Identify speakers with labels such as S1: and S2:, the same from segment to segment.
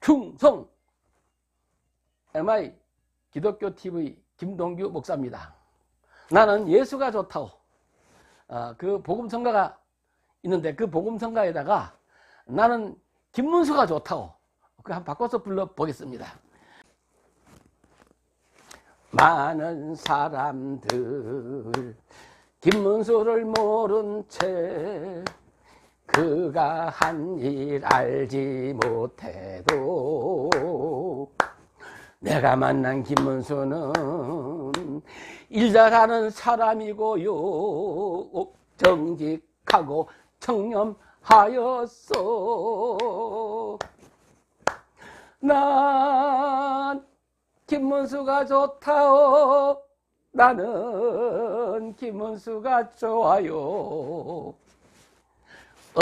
S1: 충성 MI 기독교 TV 김동규 목사입니다. 나는 예수가 좋다고 어, 그 복음성가가 있는데 그 복음성가에다가 나는 김문수가 좋다고 그 한 바꿔서 불러보겠습니다. 많은 사람들 김문수를 모른 채 그가 한 일 알지 못해도 내가 만난 김문수는 일 잘하는 사람이고요. 정직하고 청렴하였어 난 김문수가 좋다오. 나는 김문수가 좋아요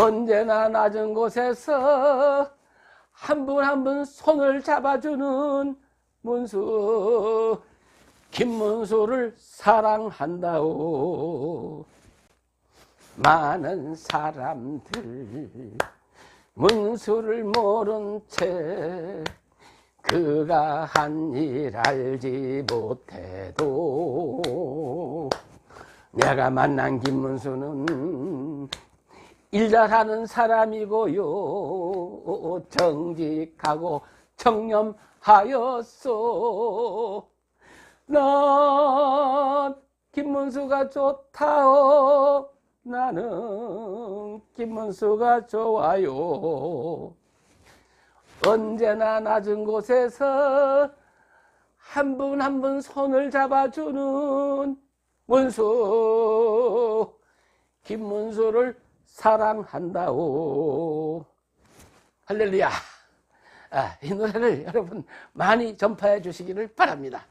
S1: 언제나 낮은 곳에서 한 분 한 분 손을 잡아주는 문수. 김문수를 사랑한다오. 많은 사람들 문수를 모른 채 그가 한 일 알지 못해도 내가 만난 김문수는 일 잘하는 사람이고요. 정직하고 청렴하였어 난 김문수가 좋다오. 나는 김문수가 좋아요. 언제나 낮은 곳에서 한 분 한분 손을 잡아주는 문수. 김문수를 사랑한다오. 할렐루야. 아, 이 노래를 여러분 많이 전파해 주시기를 바랍니다